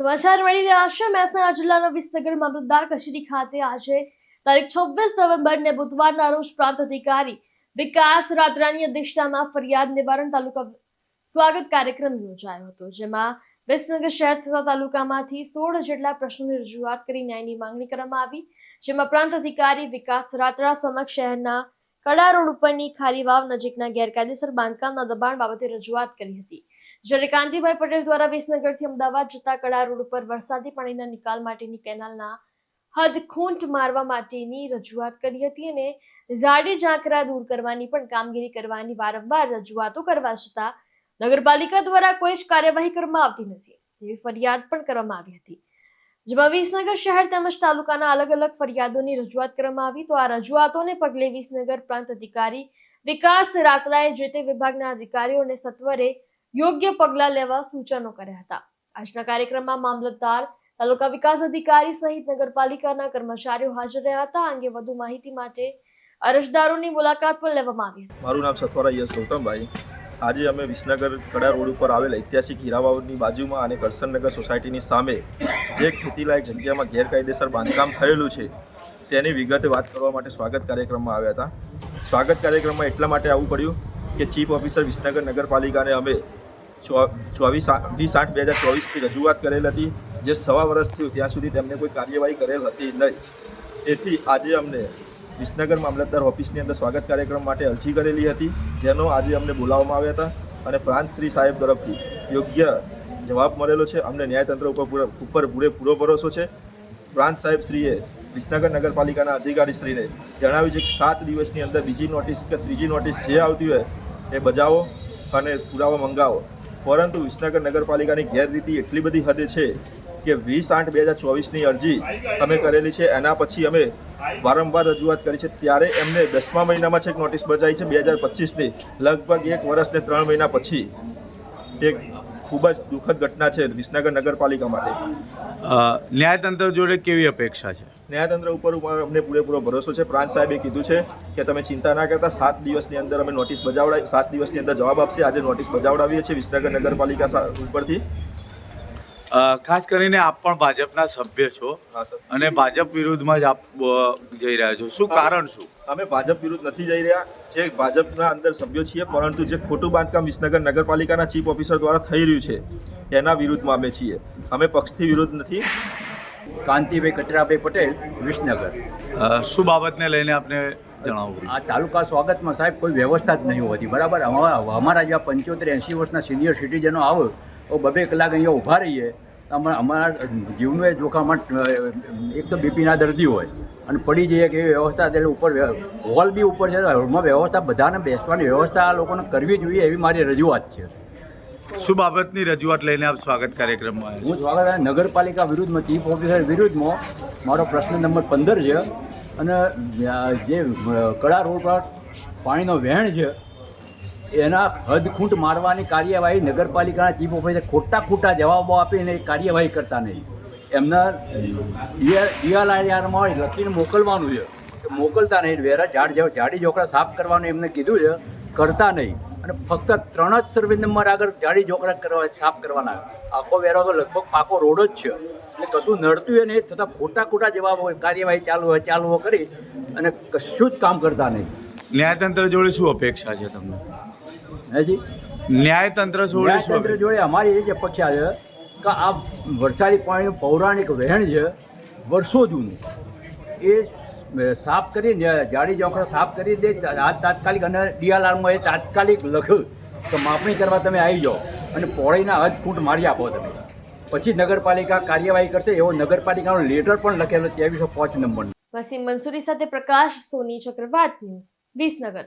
સમાચાર મળી રહ્યા છે. મહેસાણા જિલ્લાના વિસનગર મામલતદાર કચેરી ખાતે આજે તારીખ છવ્વીસ નવેમ્બરને બુધવારના રોજ પ્રાંત અધિકારી વિકાસ રાત્રાની અધ્યક્ષતામાં ફરિયાદ નિવારણ તાલુકા સ્વાગત કાર્યક્રમ યોજાયો હતો, જેમાં વિસનગર શહેર તથા તાલુકામાંથી સોળ જેટલા પ્રશ્નોની રજૂઆત કરી ન્યાયની માંગણી કરવામાં આવી, જેમાં પ્રાંત અધિકારી વિકાસ રાત્રા સમક્ષ શહેરના કડા રોડ ઉપરની ખારી વાવ નજીકના ગેરકાયદેસર બાંધકામના દબાણ બાબતે રજૂઆત કરી હતી. જ્યારે કાંતિભાઈ પટેલ દ્વારા વિસનગરથી અમદાવાદ જતા કડા રોડ ઉપર વરસાદી પાણીના નિકાલ માટેની કેનાલના હદ ખૂંટ મારવા માટેની રજૂઆત કરી હતી અને ઝાડી ઝાંકરા દૂર કરવાની પણ કામગીરી કરવાની વારંવાર રજૂઆતો કરવા છતાં નગરપાલિકા દ્વારા કોઈ જ કાર્યવાહી કરવામાં આવતી નથી. તેવી ફરિયાદ પણ કરવામાં આવી હતી. જેમાં વિસનગર શહેર તેમજ તાલુકાના અલગ અલગ ફરિયાદોની રજૂઆત કરવામાં આવી, તો આ રજૂઆતોને પગલે વિસનગર પ્રાંત અધિકારી વિકાસ રાતરાએ જે તે વિભાગના અધિકારીઓને સત્વરે યોગ્ય પગલાં લેવા સૂચનો કર્યા હતા. આજના કાર્યક્રમમાં મામલતદાર, તાલુકા વિકાસ અધિકારી સહિત નગરપાલિકાના કર્મચારીઓ હાજર રહ્યા હતા. અંગે વધુ માહિતી માટે અરજદારોની મુલાકાત પણ લેવામાં આવી મારું નામ સથવારા યશ ગૌતમભાઈ. આજે અમે વિસનગર કડા રોડ ઉપર આવેલ ઐતિહાસિક હીરાવાવની બાજુમાં અને કરસનનગર સોસાયટીની સામે જે ખેતીલાયક જગ્યામાં ગેરકાયદેસર બાંધકામ થયેલું છે, તેની વિગતે વાત કરવા માટે સ્વાગત કાર્યક્રમમાં આવ્યા હતા. સ્વાગત કાર્યક્રમમાં એટલા માટે આવવું પડ્યું કે ચીફ ઓફિસર વિસનગર નગરપાલિકાને અમે ચોવીસ વીસ આઠ બે હજાર ચોવીસથી રજૂઆત કરેલ હતી, જે સવા વર્ષ થયું, ત્યાં સુધી તેમને કોઈ કાર્યવાહી કરેલ હતી નહીં. તેથી આજે અમને વિસનગર મામલતદાર ઓફિસની અંદર સ્વાગત કાર્યક્રમ માટે અરજી કરેલી હતી, જેનો આજે અમને બોલાવવામાં આવ્યા હતા અને પ્રાંત શ્રી સાહેબ તરફથી યોગ્ય જવાબ મળેલો છે. અમને ન્યાયતંત્ર ઉપર ઉપર પૂરેપૂરો ભરોસો છે. પ્રાંત સાહેબ શ્રીએ વિસનગર નગરપાલિકાના અધિકારીશ્રીને જણાવ્યું છે કે સાત દિવસની અંદર બીજી નોટિસ કે ત્રીજી નોટિસ જે આવતી હોય એ બજાવો અને પુરાવા મંગાવો. પરંતુ વિસનગર નગરપાલિકાની ગેરરીતિ એટલી બધી હદે છે કે વીસ આઠ બે હજાર ચોવીસની અરજી અમે કરેલી છે. એના પછી અમે વારંવાર રજૂઆત કરી છે. ત્યારે એમને દસમા મહિનામાં છેક નોટિસ બજાવી છે બે હજાર પચીસની. લગભગ એક વર્ષને ત્રણ મહિના પછી. એક ખૂબ જ દુઃખદ ઘટના છે વિસનગર નગરપાલિકા માટે. ન્યાયતંત્ર જોડે કેવી અપેક્ષા છે? ન્યાયતંત્ર ઉપર અમને પૂરેપૂરો ભરોસો છે. પ્રાંત સાહેબે કીધું છે કે તમે ચિંતા ના કરતા સાત દિવસની અંદર અમે નોટિસ બજાવડાવી સાત દિવસની અંદર જવાબ આપશે. આજે નોટિસ બજાવડાવીએ છીએ વિસનગર નગરપાલિકા ઉપરથી. ખાસ કરીને આપ પણ ભાજપના સભ્ય છો અને ભાજપ વિરુદ્ધમાં જ આપ જઈ રહ્યા છો. શું કારણ શું? અમે ભાજપ વિરુદ્ધ નથી જઈ રહ્યા. જે ભાજપના અંદર સભ્યો છીએ પરંતુ જે ખોટું બાંધકામ વિસનગર નગરપાલિકાના ચીફ ઓફિસર દ્વારા થઈ રહ્યું છે એના વિરુદ્ધમાં અમે છીએ. અમે પક્ષથી વિરુદ્ધ નથી. કાંતિભાઈ કચરાભાઈ પટેલ વિસનગર. શું બાબતને લઈને આપને જણાવવું આ તાલુકા સ્વાગતમાં સાહેબ કોઈ વ્યવસ્થા જ નહીં હોતી. બરાબર? અમારા અમારા જેવા પંચોતેર એંસી વર્ષના સિનિયર સિટીઝનો આવે તો બબે કલાક અહીંયા ઊભા રહીએ. તો અમારા જીવનું એ જોખામાં એક તો બીપીના દર્દી હોય અને પડી જઈએ કે એવી વ્યવસ્થા એટલે ઉપર હોલ બી ઉપર છે હોલમાં વ્યવસ્થા બધાને બેસવાની વ્યવસ્થા આ લોકોને કરવી જોઈએ એવી મારી રજૂઆત છે. શું બાબતની રજૂઆત લઈને આપ સ્વાગત કાર્યક્રમમાં હું સ્વાગત આ નગરપાલિકા વિરુદ્ધમાં ચીફ ઓફિસર વિરુદ્ધમાં મારો પ્રશ્ન નંબર પંદર છે અને જે કડા રોડ પર પાણીનો વહેણ છે, એના હદખૂંટ મારવાની કાર્યવાહી નગરપાલિકાના ચીફ ઓફિસર ખોટા ખોટા જવાબો આપીને કાર્યવાહી કરતા નહીં. એમના ડીઆરઆઈઆરમાં લખીને મોકલવાનું છે. મોકલતા નહીં. વેરા ઝાડ ઝાડી ઝોકડા સાફ કરવાનું એમને કીધું છે. કરતા નહીં. અને ફક્ત ત્રણ જ સર્વે નંબર આગળ જાડી જોકરા કરવા સાફ કરવાના. આખો વેરો તો લગભગ પાકો રોડ જ છે. એટલે કશું નડતું હોય નહીં છતાં ખોટા ખોટા જવાબ હોય કાર્યવાહી ચાલુ હોય ચાલુ કરી અને કશું જ કામ કરતા નહીં. ન્યાયતંત્ર જોડે શું અપેક્ષા છે તમને? હાજી ન્યાયતંત્ર જોડે ન્યાયતંત્ર જોડે અમારી એ જ અપેક્ષા છે કે આ વરસાદી પાણીનું પૌરાણિક વહેણ છે વર્ષો જૂનું. એ સાફ કરી જાડી ચોકડા સાફ કરી દે આ તાત્કાલિક અને ડીઆરઆરમાં એ તાત્કાલિક લખ્યું તો માપણી કરવા તમે આવી જાઓ અને પોળીના હદ ફૂટ મારી આપો તમે. પછી નગરપાલિકા કાર્યવાહી કરશે, એવો નગરપાલિકાનો લેટર પણ લખેલો ત્રેવીસો પાંચ નંબર વસીમ મંસૂરી સાથે પ્રકાશ, સોની ચક્રવાત ન્યૂઝ, વિસનગર.